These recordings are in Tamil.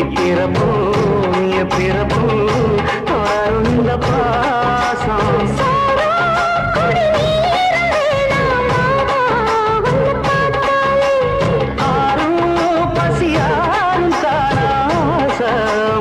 இப்பிறப்பு இப்பிறப்பு தொடர்ந்த பாசம்.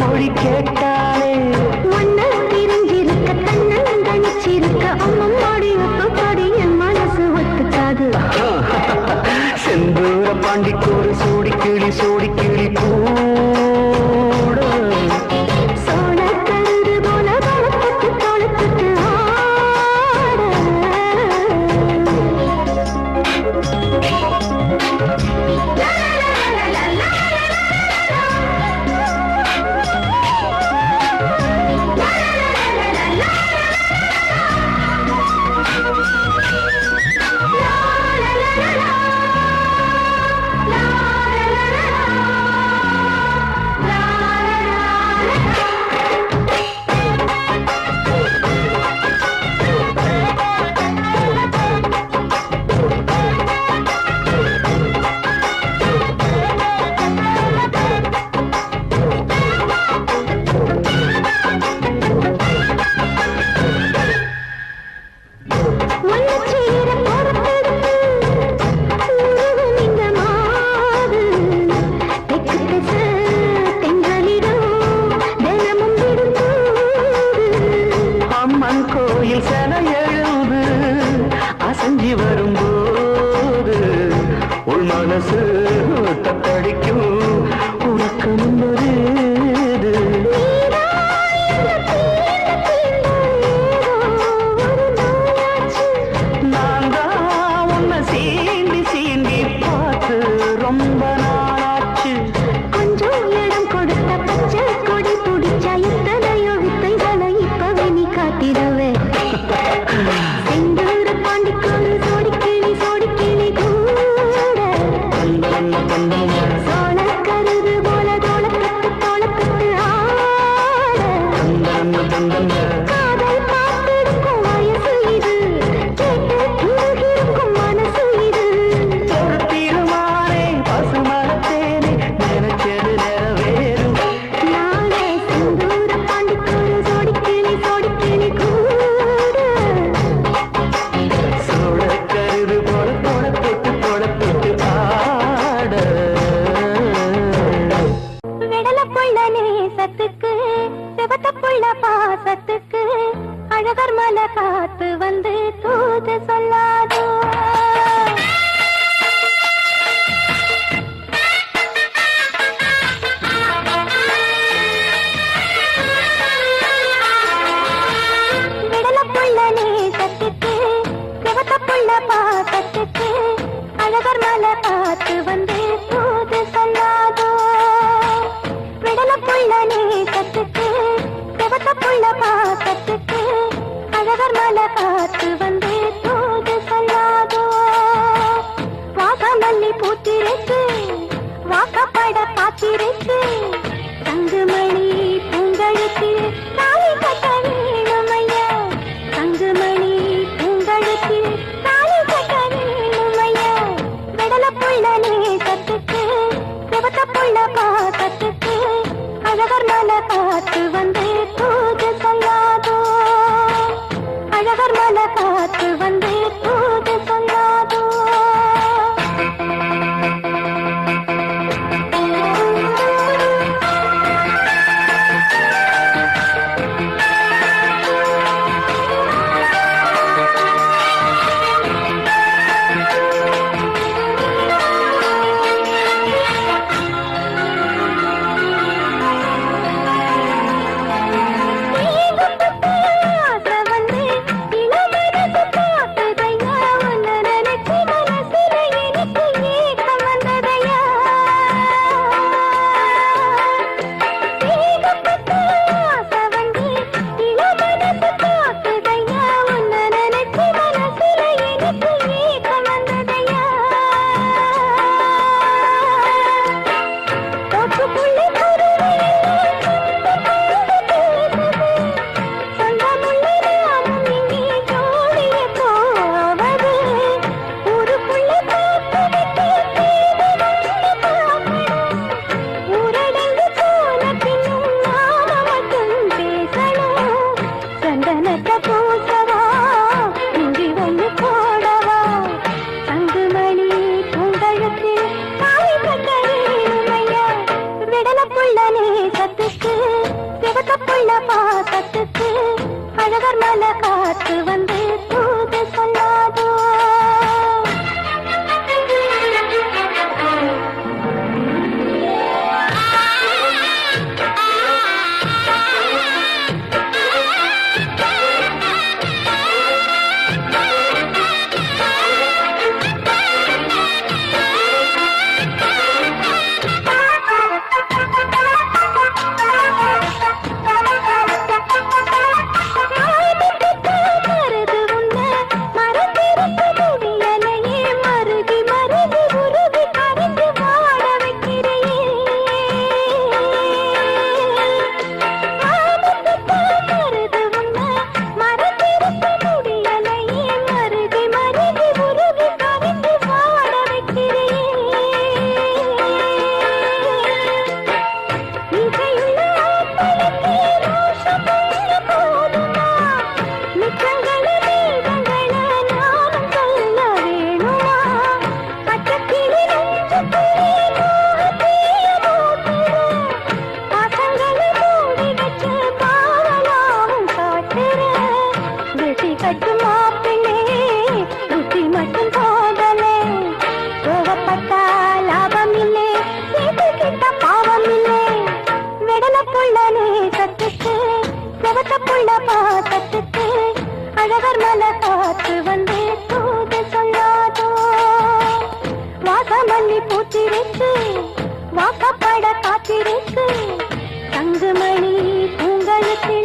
மொழி கேட்ட புள்ள நேசத்துக்கு செவத்த புள்ள பாசத்துக்கு அழகர் மலை रहा था மலர் காத்து நானே கத்துக்கு செவத்த புள்ள பாக்கத்துக்கு அழகர் மல காத்து வந்து தூது சொல்லாதோ வாசமல்லி பூத்திருக்கு வாக்கப்பட காத்திருக்கு தங்குமணி உங்களுக்கு